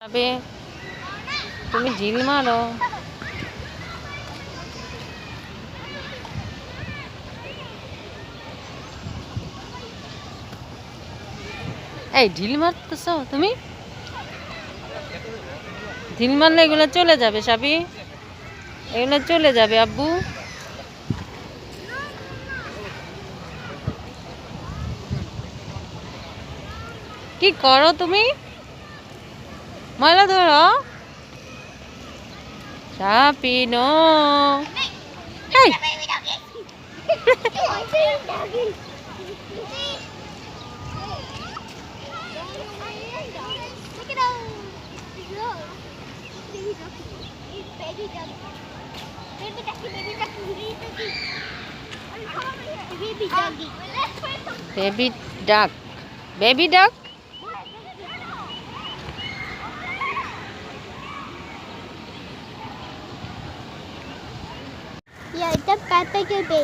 যাবে তুমি ঢিল মারো। এই, ঢিল মারতেছ তুমি? ঢিল মারলে এগুলো চলে যাবে, সাবি। এগুলো চলে যাবে, আব্বু। কি করো তুমি? ময়লা ধরো সাপি no hey Baby doggy. Baby duck Yeah, it's a Peppa baby.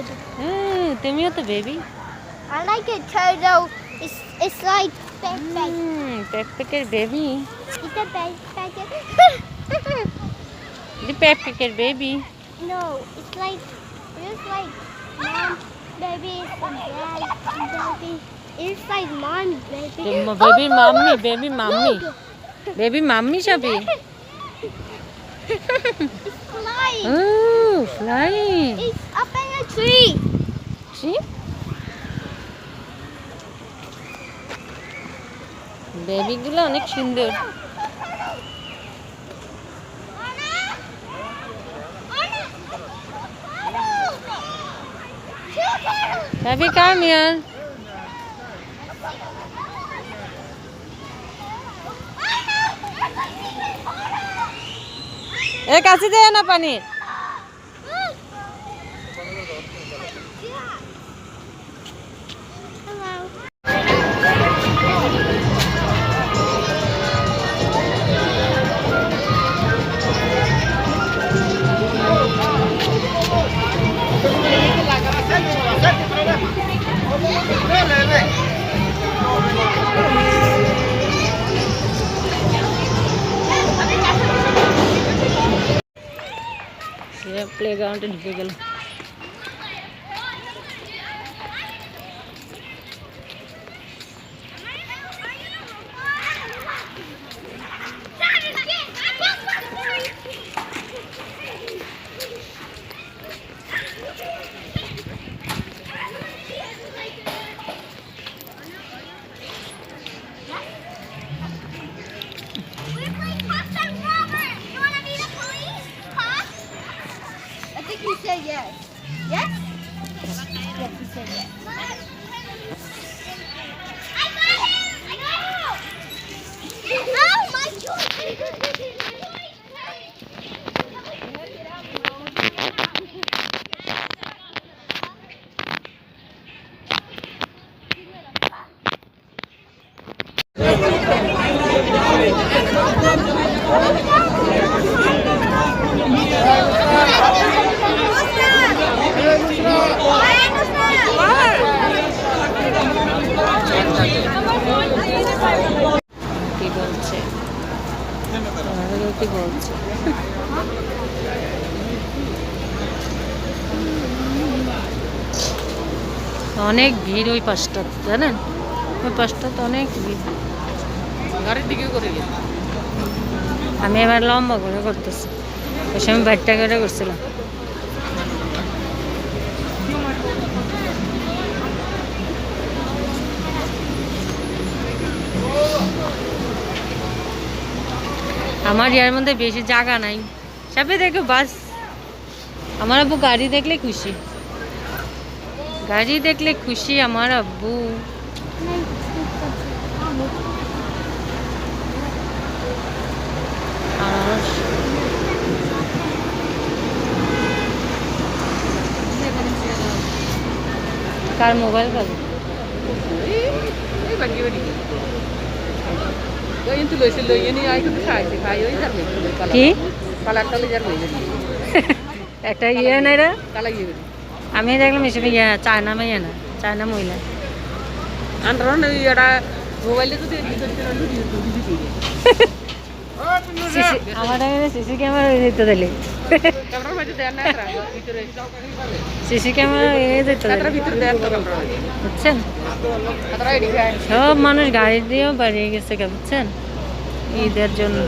তুমিও তো baby I like it turtle. It's it's like Peppa. প্যাকপ্যাকের baby It's a Peppa. এটি প্যাকপ্যাকের baby no, it's like it's like mom, baby, and dad, baby. It's like mom, baby. Baby mummy baby mummy baby mummy সবই It's flying. O flying It's up in a tree. বেবিগুলো অনেক সুন্দর baby কাম ইয়ার এ কাছে যায় না পানি। Play গ্রাউন্ডে ঢুকে গেল I think yes. Yes? Yes, yes. আমাদেরও বলছি? অনেক ভিড় ওই পাশটা জানেন? ওই পাশটা তো অনেক ভিড়। গাড়ির দিকে করে আমি এবার লম্বা করে করতেছি। ওই সময় বাইরটা করে করছিলাম। আমার ইয়ার মধ্যে বেশি জায়গা নাই। সাপে দেখো বাস। আমার আব্বু গাড়ি দেখলে খুশি। গাড়ি দেখলে খুশি আমার আব্বু। কার মোবাইল পাবে কি একটা ইয়ে নাই রে আমি দেখলাম এসব ইয়ে চায়না মেয়ে না চায়না মহিলা এটা মোবাইলে তো সিসি ক্যামেরা দিতে দিলে সিসি ক্যামেরা। বুঝছেন। সব মানুষ গাড়ি দিয়েও বাড়িয়ে গেছে বুঝছেন ঈদের জন্য